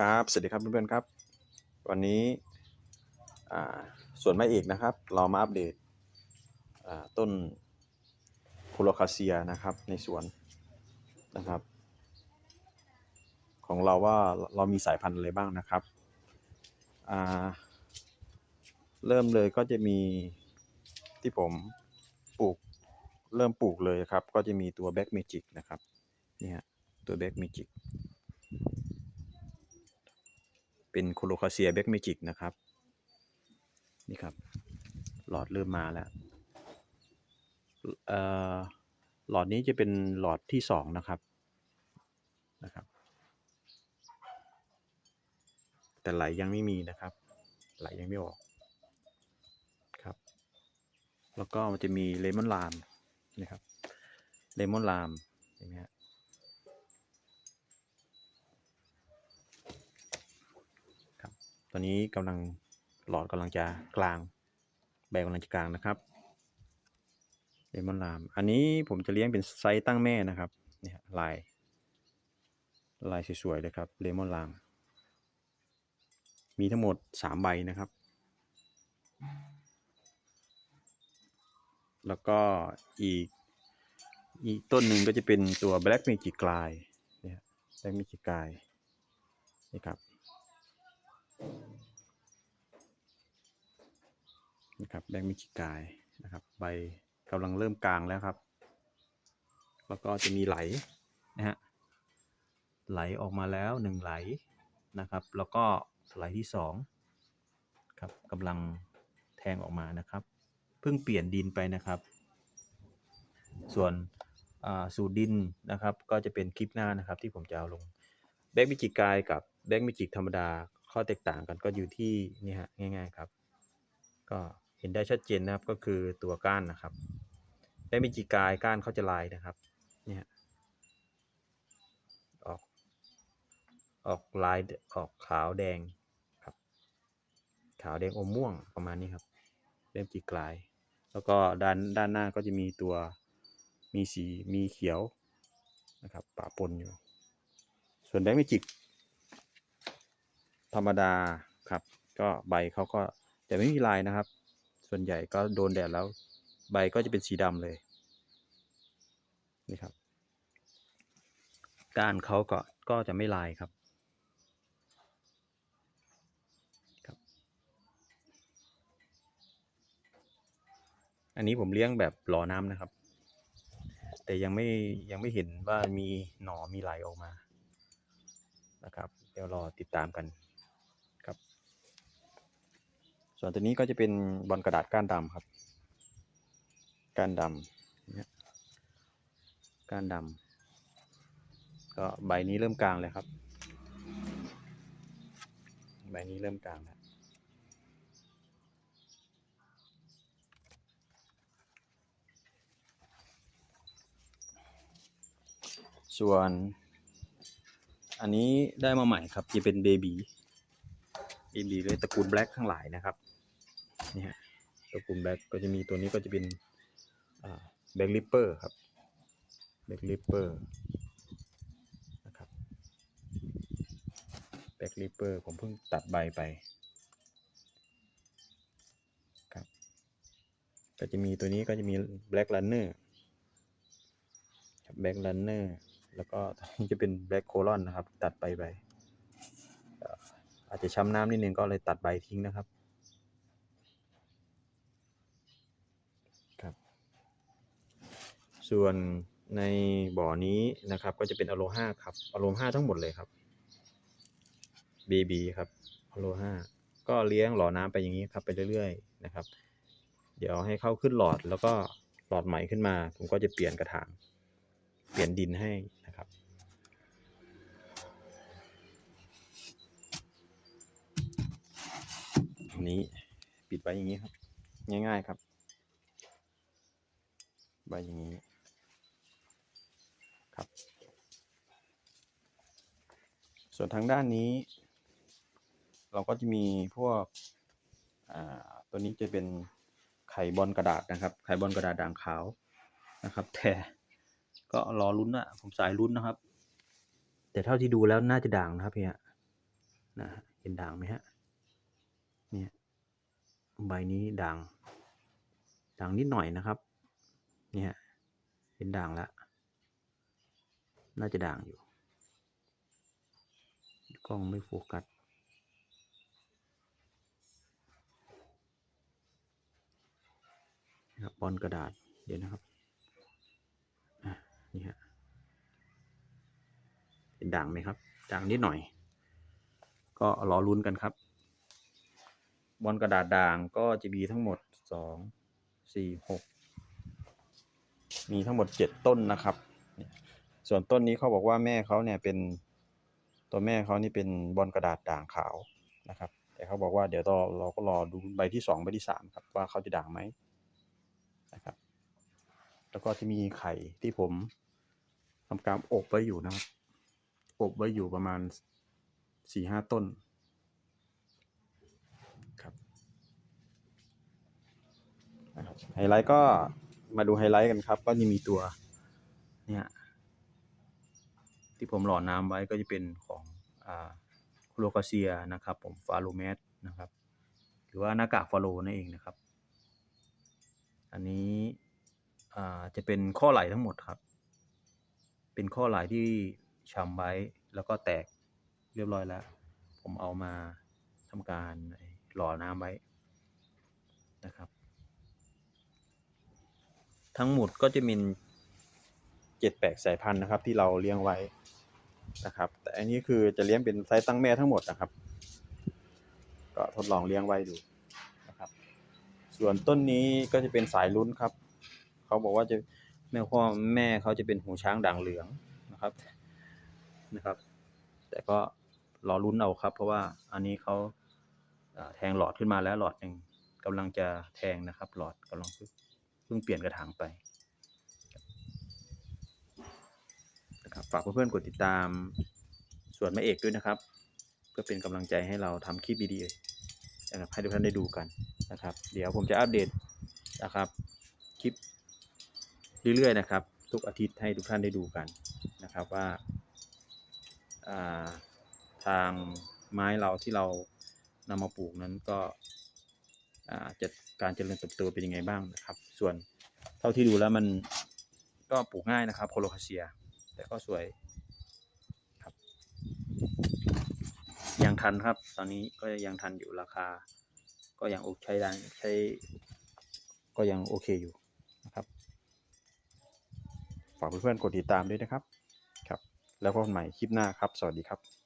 ครับ สวัสดีครับเพื่อนๆครับ วันนี้ส่วนไม้เอกนะครับ เรามาอัปเดตต้นโคโลคาเซียนะครับในสวนนะครับ ของเราว่าเรามีสายพันธุ์อะไรบ้างนะครับเริ่มเลยก็จะมีที่ผมปลูกเริ่มปลูกเลยครับ ก็จะมีตัวแบ็กเมจิกนะครับเนี่ยตัวแบ็กเมจิก เป็นโคโลคาเซียแบ็กเมจิกนะครับ นี่ครับ หลอดเริ่มมาแล้วเอ่อหลอดนี้จะเป็นหลอดที่สองนะครับนะครับ แต่ไหลยังไม่มีนะครับ ไหลยังไม่ออกครับ แล้วก็มันจะมีเลมอนลามนะครับเลมอนลามเห็นไหมฮะ ตอนนี้กำลังหลอดกำลังจะกลางใบกำลังจะกลางนะครับเลมอนลาม อันนี้ผมจะเลี้ยงเป็นไซส์ตั้งแม่นะครับเนี่ยลายลายสวยๆเลยครับเลมอนลาม มีทั้งหมดสามใบนะครับ แล้วก็อีกอีกต้นหนึ่งก็จะเป็นตัว Black Magic กลายเนี่ย Black Magic กลายนี่ครับ นะครับแบงค์มิจิกายนะครับ ใบกำลังเริ่มกลางแล้วครับ แล้วก็จะมีไหลนะฮะไหลออกมาแล้วหนึ่งไหลนะครับ แล้วก็ไหลที่สองครับกำลังแทงออกมานะครับเพิ่งเปลี่ยนดินไปนะครับ ส่วนสูตรดินนะครับ ก็จะเป็นคลิปหน้านะครับ ที่ผมจะเอาลงแบงค์มิจิกายกับแบงค์มิจิกธรรมดา ข้อแตกต่างกันก็อยู่ที่นี่ฮะง่าย ๆครับ ก็เห็นได้ชัดเจนนะครับก็คือตัวก้านนะครับได้มีจีกายก้านเขาจะลายนะครับเนี่ยออก ออกลายออกขาวแดงครับ ขาวแดงอมม่วงประมาณนี้ครับ เริ่มจีกลาย แล้วก็ด้านด้านหน้าก็จะมีตัวมีสีมีเขียวนะครับปะปนอยู่ ส่วนแบงค์มิจิก ธรรมดาครับ ก็ใบเขาก็แต่ไม่มีลายนะครับ ส่วนใหญ่ก็โดนแดดแล้ว ใบก็จะเป็นสีดำเลยนี่ครับก้านเขาก็ก็จะไม่ลายครับครับ อันนี้ผมเลี้ยงแบบหล่อน้ำนะครับ แต่ยังไม่ยังไม่เห็นว่ามีหน่อมีไหลออกมานะครับ เดี๋ยวรอติดตามกัน ส่วนตัวนี้ก็จะเป็นบอลกระดาษก้านดำครับ ก้านดำก้านดำก็ใบนี้เริ่มกลางเลยครับ ใบนี้เริ่มกลางแล้วส่วน อันนี้ได้มาใหม่ครับจะเป็นเบบีเบบีเลยตระกูลแบล็กทั้งหลายนะครับ นี่ฮะตระกูลแบล็กก็จะมีตัวนี้ก็จะเป็นแบล็กลิปเปอร์ครับแบล็กลิปเปอร์นะครับแบล็กลิปเปอร์ผมเพิ่งตัดใบไปครับก็จะมีตัวนี้ก็จะมีแบล็กลันเนอร์แบล็กลันเนอร์แล้วก็จะเป็นแบล็กโคลอนนะครับ ตัดใบไปอาจจะช้ำน้ำนิดนึงก็เลยตัดใบทิ้งนะครับ ส่วนในบ่อนี้นะครับ ก็จะเป็นอโลห้าครับอโลห้าทั้งหมดเลยครับเบบีครับอโลห้าก็เลี้ยงหล่อน้ำไปอย่างนี้ครับไปเรื่อยๆนะครับ เดี๋ยวให้เข้าขึ้นหลอดแล้วก็หลอดใหม่ขึ้นมา ผมก็จะเปลี่ยนกระถางเปลี่ยนดินให้นะครับอันนี้ปิดไว้อย่างนี้ครับ ง่ายๆครับใบอย่างนี้ครับ ส่วนทางด้านนี้ เราก็จะมีพวกตัวนี้จะเป็นไข่บอลกระดาษนะครับ ไข่บอลกระดาษด่างขาวนะครับ แต่ก็รอลุ้นอะผมสายลุ้นนะครับ แต่เท่าที่ดูแล้วน่าจะด่างนะครับเฮียนะฮะเห็นด่างไหมฮะเนี่ยใบนี้ด่างด่างนิดหน่อยนะครับ เนี่ยเห็นด่างแล้วน่าจะด่างอยู่ ล้องไม่โฟกัส นะครับบอลกระดาษ เดี๋ยวนะครับ อะ นี่ฮะ เห็นด่างไหมครับ ด่างนิดหน่อย ก็รอลุ้นกันครับ บอลกระดาษด่างก็จะมีทั้งหมดสอง สี่หก มีทั้งหมดเจ็ดต้นนะครับ ส่วนต้นนี้เขาบอกว่าแม่เขาเนี่ยเป็น ตัวแม่เขานี่เป็นบอลกระดาษด่างขาวนะครับ แต่เขาบอกว่าเดี๋ยวเราเราก็รอดูใบที่สองใบที่สามครับ ว่าเขาจะด่างไหมนะครับ แล้วก็จะมีไข่ที่ผมทำการอบไว้อยู่นะครับ อบไว้อยู่ประมาณสี่ห้าต้นครับนะครับไฮไลท์ก็มาดูไฮไลท์กันครับ ก็จะมีตัวเนี่ย ที่ผมหล่อน้ำไว้ก็จะเป็นของอ่าโคโลคาเซียนะครับ ผมฟาโลเมสนะครับ หรือว่าหน้ากากฟาโลนั่นเองนะครับ อันนี้อ่าจะเป็นข้อไหลทั้งหมดครับ เป็นข้อไหลที่ช้ำไว้แล้วก็แตกเรียบร้อยแล้ว ผมเอามาทำการหล่อน้ำไว้นะครับ ทั้งหมดก็จะมี เจ็ดแปดสายพันธุ์นะครับ ที่เราเลี้ยงไว้นะครับ แต่อันนี้คือจะเลี้ยงเป็นไซส์ตั้งแม่ทั้งหมดนะครับ ก็ทดลองเลี้ยงไว้ดูนะครับ ส่วนต้นนี้ก็จะเป็นสายลุ้นครับ เขาบอกว่าจะแม่พ่อแม่เขาจะเป็นหูช้างด่างเหลืองนะครับนะครับ แต่ก็รอลุ้นเอาครับ เพราะว่าอันนี้เขาอ่าแทงหลอดขึ้นมาแล้วหลอดหนึ่งกำลังจะแทงนะครับ หลอดกำลังเพิ่งเปลี่ยนกระถางไปนะครับ ฝากเพื่อนๆกดติดตามส่วนแม่เอกด้วยนะครับ เพื่อเป็นกำลังใจให้เราทำคลิปดีๆนะครับให้ทุกท่านได้ดูกันนะครับ เดี๋ยวผมจะอัปเดตนะครับคลิปเรื่อยๆนะครับ ทุกอาทิตย์ให้ทุกท่านได้ดูกันนะครับว่าาทางไม้เราที่เรานำมาปลูกนั้นก็จะการเจริญเติบโตเป็นยังไงบ้างนะครับ ส่วนเท่าที่ดูแล้วมันก็ปลูกง่ายนะครับโคโลคาเซีย แต่ก็สวยครับ ยังทันครับ ตอนนี้ก็ยังทันอยู่ราคา ก็ยังโอเคใช้ได้ใช้ ก็ยังโอเคอยู่นะครับฝากเพื่อนๆกดติดตามด้วยนะครับ ครับ แล้วพบกันใหม่คลิปหน้าครับ สวัสดีครับ